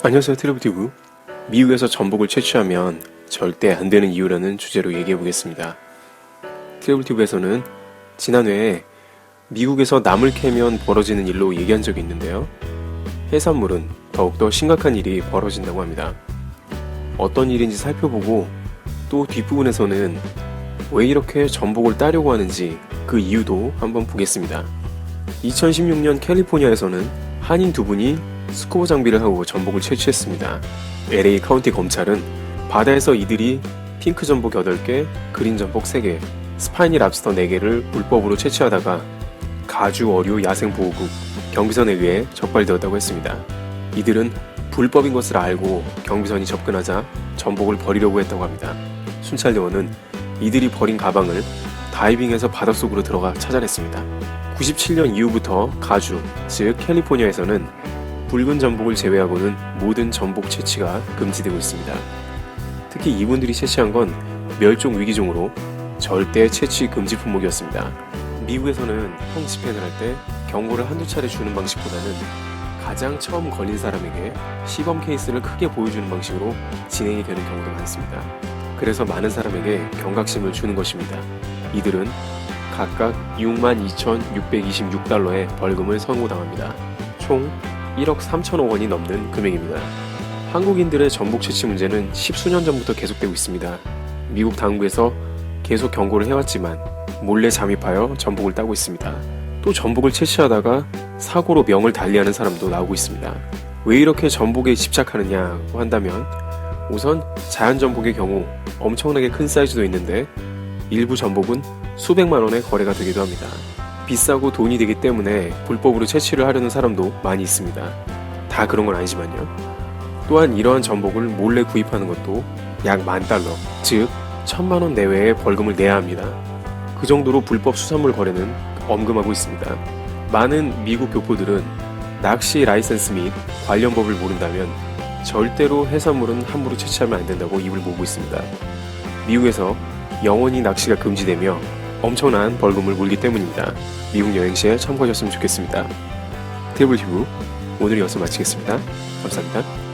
안녕하세요 트래블티브. 미국에서 전복을 채취하면 절대 안 되는 이유라는 주제로 얘기해 보겠습니다. 트래블티브에서는 지난해에 미국에서 나물 캐면 벌어지는 일로 얘기한 적이 있는데요. 해산물은 더욱더 심각한 일이 벌어진다고 합니다. 어떤 일인지 살펴보고 또 뒷부분에서는 왜 이렇게 전복을 따려고 하는지 그 이유도 한번 보겠습니다. 2016년 캘리포니아에서는 한인 두 분이 스쿠버 장비를 하고 전복을 채취했습니다. LA 카운티 검찰은 바다에서 이들이 핑크 전복 8개, 그린 전복 3개, 스파이니 랍스터 4개를 불법으로 채취하다가 가주 어류 야생보호국 경비선에 의해 적발되었다고 했습니다. 이들은 불법인 것을 알고 경비선이 접근하자 전복을 버리려고 했다고 합니다. 순찰대원은 이들이 버린 가방을 다이빙해서 바닷속으로 들어가 찾아냈습니다. 97년 이후부터 가주, 즉 캘리포니아에서는 붉은 전복을 제외하고는 모든 전복 채취가 금지되고 있습니다. 특히 이분들이 채취한 건 멸종 위기종으로 절대 채취 금지 품목이었습니다. 미국에서는 형 집행을 할 때 경고를 한두 차례 주는 방식보다는 가장 처음 걸린 사람에게 시범 케이스를 크게 보여주는 방식으로 진행이 되는 경우도 많습니다. 그래서 많은 사람에게 경각심을 주는 것입니다. 이들은 각각 62,626달러의 벌금을 선고당합니다. 총 1억 3천억 원이 넘는 금액입니다. 한국인들의 전복 채취 문제는 십수년 전부터 계속되고 있습니다. 미국 당국에서 계속 경고를 해왔지만 몰래 잠입하여 전복을 따고 있습니다. 또 전복을 채취하다가 사고로 명을 달리하는 사람도 나오고 있습니다. 왜 이렇게 전복에 집착하느냐고 한다면 우선 자연 전복의 경우 엄청나게 큰 사이즈도 있는데 일부 전복은 수백만 원의 거래가 되기도 합니다. 비싸고 돈이 되기 때문에 불법으로 채취를 하려는 사람도 많이 있습니다. 다 그런 건 아니지만요. 또한 이러한 전복을 몰래 구입하는 것도 약 만 달러, 즉 천만 원 내외의 벌금을 내야 합니다. 그 정도로 불법 수산물 거래는 엄금하고 있습니다. 많은 미국 교포들은 낚시 라이센스 및 관련 법을 모른다면 절대로 해산물은 함부로 채취하면 안 된다고 입을 모으고 있습니다. 미국에서 영원히 낚시가 금지되며 엄청난 벌금을 물기 때문입니다. 미국 여행 시에 참고하셨으면 좋겠습니다. 테이블 튜브 오늘 여기서 마치겠습니다. 감사합니다.